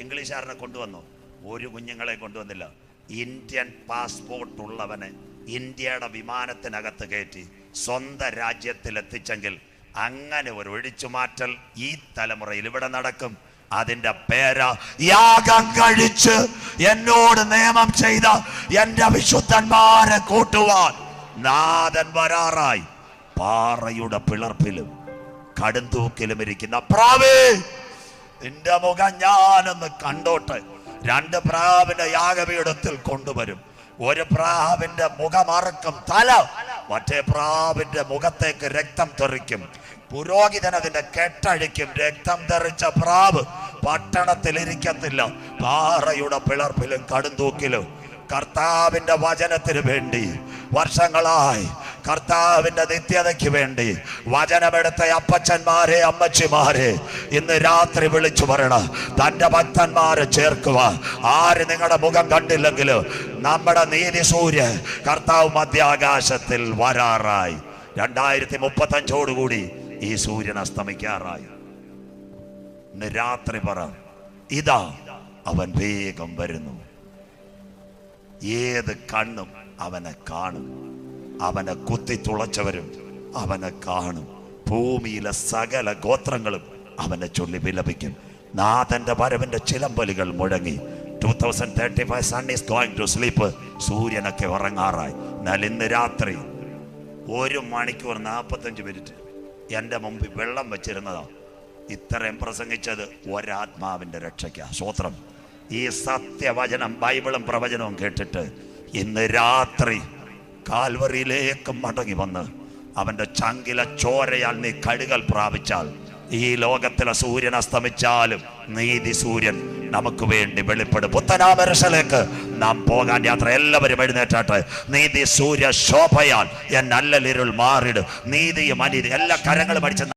ഇംഗ്ലീഷുകാരനെ കൊണ്ടുവന്നു. ഒരു കുഞ്ഞുങ്ങളെ കൊണ്ടുവന്നില്ല. ഇന്ത്യൻ പാസ്പോർട്ട് ഉള്ളവനെ ഇന്ത്യയുടെ വിമാനത്തിനകത്ത് കയറ്റി സ്വന്തം രാജ്യത്തിൽ എത്തിച്ചെങ്കിൽ അങ്ങനെ ഒരു ഒഴിച്ചുമാറ്റൽ ഈ തലമുറയിൽ ഇവിടെ നടക്കും. അതിന്റെ പേര യാഗം കഴിച്ച് എന്നോട് നിയമം ചെയ്ത എന്റെ വിശുദ്ധന്മാരെ കൂട്ടുവാൻ നാഥൻ വരാറായി. പാറയുടെ പിളർപ്പിലും കടുന്തൂക്കിലും ഇരിക്കുന്ന പ്രാവേ നിന്റെ മുഖം ഞാനൊന്ന് കണ്ടോട്ടെ. രണ്ട് പ്രാവിന്റെ യാഗപീഠത്തിൽ കൊണ്ടുവരും. ഒരു പ്രാവിന്റെ മുഖമറക്കും തല മറ്റേ പ്രാവിന്റെ മുഖത്തേക്ക് രക്തം തെറിക്കും. പുരോഹിതൻ അതിന്റെ കെട്ടഴിക്കും. രക്തം തെറിച്ച പ്രാവ് പട്ടണത്തിൽ ഇരിക്കത്തില്ല. പാറയുടെ പിളർപ്പിലും കടുന്തൂക്കിലും കർത്താവിന്റെ വചനത്തിന് വേണ്ടി വർഷങ്ങളായി കർത്താവിന്റെ നിത്യതയ്ക്ക് വേണ്ടി വചനമെടുത്ത അപ്പച്ചന്മാരെ അമ്മച്ചിമാരെ ഇന്ന് രാത്രി വിളിച്ചു പറയണ തന്റെ ഭക്തന്മാരെ ചേർക്കുക. ആര് നിങ്ങളുടെ മുഖം കണ്ടില്ലെങ്കിലും നമ്മുടെ നീതി സൂര്യ കർത്താവ് മധ്യാകാശത്തിൽ വരാറായി. രണ്ടായിരത്തി മുപ്പത്തി അഞ്ചോടുകൂടി ഈ സൂര്യൻ അസ്തമിക്കാറായി. ഇന്ന് രാത്രി പറ ഇതാ അവൻ വേഗം വരുന്നു. ഏത് കണ്ണും അവനെ കാണും. അവനെ കുത്തി തുളച്ചവരും അവനെ കാണും. ഭൂമിയിലെ സകല ഗോത്രങ്ങളും അവനെ ചൊല്ലി വിലപിക്കും. നാഥന്റെ വരവിന്റെ ചിലമ്പലുകൾ മുഴങ്ങി. Two thousand thirty five sun is going to sleep സൂര്യനൊക്കെ ഉറങ്ങാറായി. എന്നാൽ ഇന്ന് രാത്രി ഒരു മണിക്കൂർ നാൽപ്പത്തഞ്ച് മിനിറ്റ് എന്റെ മുമ്പിൽ വെള്ളം വെച്ചിരുന്നതാ. ഇത്രയും പ്രസംഗിച്ചത് ഒരാത്മാവിന്റെ രക്ഷയ്ക്ക. സ്വോത്രം ഈ സത്യവചനം ബൈബിളും പ്രവചനവും കേട്ടിട്ട് ഇന്ന് രാത്രി കാൽവറിയിലേക്ക് മടങ്ങി വന്ന് അവന്റെ ചങ്കില ചോരയാൽ നീ കഴുകൽ പ്രാപിച്ചാൽ ഈ ലോകത്തിലെ സൂര്യൻ അസ്തമിച്ചാലും നീതി സൂര്യൻ നമുക്ക് വേണ്ടി വെളിപ്പെടും. പുത്തനാമരശലേക്ക് നാം പോകാൻ യാത്ര എല്ലാവരും എഴുന്നേറ്റാട്ടെ. നീതി സൂര്യ ശോഭയാൽ എൻ എന്നല്ലലിരുൾ മാറിടും നീതിയും അനീതി എല്ലാ കരങ്ങളും അടിച്ച്